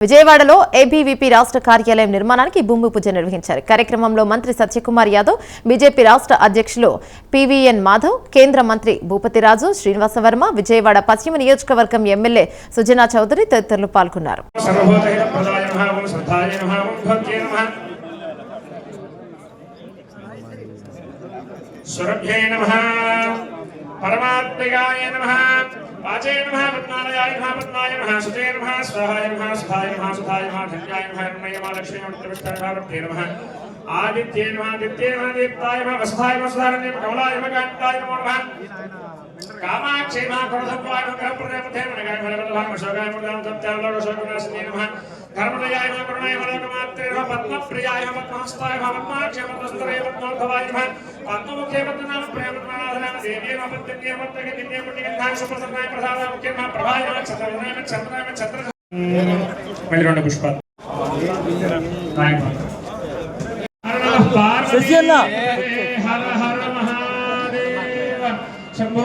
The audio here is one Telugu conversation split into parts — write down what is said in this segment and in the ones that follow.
విజయవాడలో ఏబీవీపీ రాష్ట్ర కార్యాలయం నిర్మాణానికి భూమి పూజ నిర్వహించారు. కార్యక్రమంలో మంత్రి సత్యకుమార్ యాదవ్ బీజేపీ రాష్ట్ర అధ్యక్షులు పీవీఎన్ మాధవ్ కేంద్ర మంత్రి భూపతిరాజు శ్రీనివాసవర్మ విజయవాడ పశ్చిమ నియోజకవర్గం ఎమ్మెల్యే సుజనా చౌదరి తదితరులు పాల్గొన్నారు. నమః సురభ్యై परमात्मिकाय नमः। पाचे नमः, पद्मालयाय नमः, पद्माय नमः, सुते नमः, स्वाहाय नमः, सुधाय नमः सुधाय नमः धन्याय नमः नमय नमः लक्ष्मी मित्रविष्ठाय नमः वृत्ते नमः। आदित्ये नमः आदित्ये नमः दीप्ताय नमः, वसुधाय नमः सुधारणे नमः, कमलाय नमः, कान्ताय नमो नमः। कामाक्षेमा क्रोधं वायुः ग्रहप्रदेवते नमः गायः भरवल्लाम अशोकाय मुदां तप्तां लोकशोकनासिने नमः పద్మాక్షి పద్మస్తరే పద్మోద్భవాయ నమః పద్మముఖే పద్మనామ ప్రేమనాథనామ దేవే నమః పద్మన్యే పద్మగే దిన్యే పుణ్యగంధాయ సుప్రసన్నాయ ప్రసాదాయ ముఖ్య నమః ప్రభాయ నమః చంద్రనాయ నమః చంద్రాయ నమః చంద్ర మళ్ళీ రెండు పుష్పాలు శశి అన్న. హర హర మహాదేవ శంభో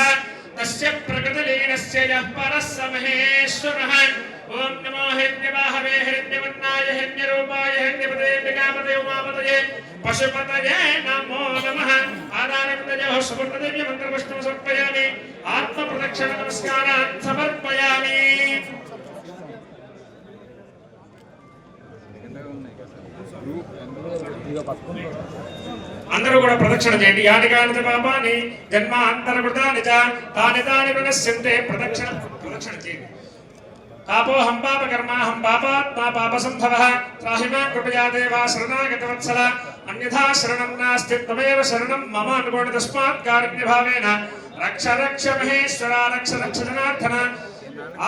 यः परः समहेश्वरः नमो हिरण्यवाहवे हिरण्यवर्णाय हिरण्यरूपाय, हिरण्यपदये उमापदये पशुपतये नमो नमः। आधारपदयोः सुवर्णदेव्य मन्त्रपुष्पं समर्पयामि। आत्मप्रदक्षिण नमस्कारान् समर्पयामि। Group and అందరూ కూడా ప్రదక్షిణ చేయండి. యాని కాని పాపాని జన్మ అంతర్వృతాని చ తాని తాని వినశ్యంతే ప్రదక్షిణ ప్రదక్షిణ చేయండి. పాపోహం పాప కర్మాహం పాపాత్మా పాప సంభవ త్రాహిమా కృపయా దేవా శరణాగత వత్సల అన్యథా శరణం నాస్తి త్వమేవ శరణం మమ అనుకోండి తస్మాత్ కారుణ్య భావేన రక్ష రక్ష మహేశ్వర రక్ష రక్ష జనార్దన.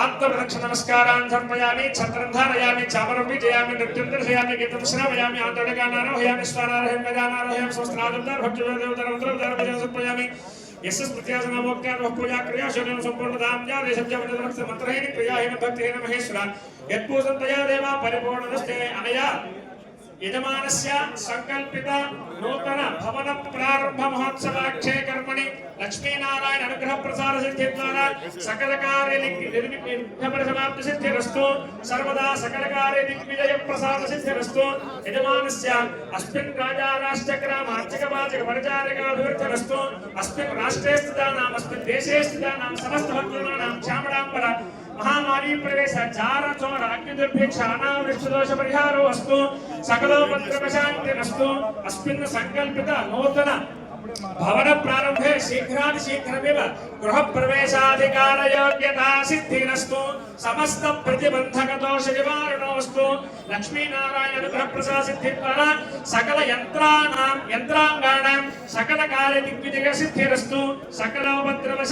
ఆత్మప్రదక్ష నమస్కారాన్ సమర్పయామి ఛత్రం ధారయామి చామరం విజయామి నృత్యం దర్శయామి గీతం శ్రావయామి ఆంతడగానారోహయామి స్వానారోహయం గజానారోహయం స్వస్త్రాదుర్దార్ భక్తుదేవతరం సమర్పయామి यस्य स्मृत्यासनामोक्त्यात्मः पूजा क्रिया शून्यं सम्पूर्णतां या देशब्जवनदरस्य मन्त्रहेन क्रियाहीन भक्तिहीन महेश्वर यत्पूजं तया देवा परिपूर्णदस्ते अनया యజమానస్య సంకల్పిత నూతన భవన ప్రారంభ మహోత్సవాక్షయ కర్మణి లక్ష్మీనారాయణ అనుగ్రహ ప్రసార సిద్ధి ద్వారా సకల కార్య సమాప్తి సిద్ధి రస్తు. సర్వదా సకల కార్య దిగ్విజయ ప్రసాద సిద్ధి రస్తు. యజమానస్య అస్మిన్ రాజా రాష్ట్ర ఆర్థిక మార్చక వాచక అభివృద్ధి రస్తు. అస్మిన్ రాష్ట్రే స్థితానాం అస్మిన్ దేశే స్థితానాం సమస్త నామ చామడాంబర నూతన భవన ప్రారంభే శీఘ్రాతి శీఘ్రమివ గృహ ప్రవేశాధికార యోగ్యతా సిద్ధిరస్తు సమస్త ప్రతిబంధక దోష నివారణోస్తు లక్ష్మీనారాయణ అనుగ్రహ ప్రసాద సిద్ధి ద్వారా సకల యంత్రాణం యంత్రాంగాణం సకల కార్య దిగ్విజయ సిద్ధిరస్తు సకల ఉపద్రవ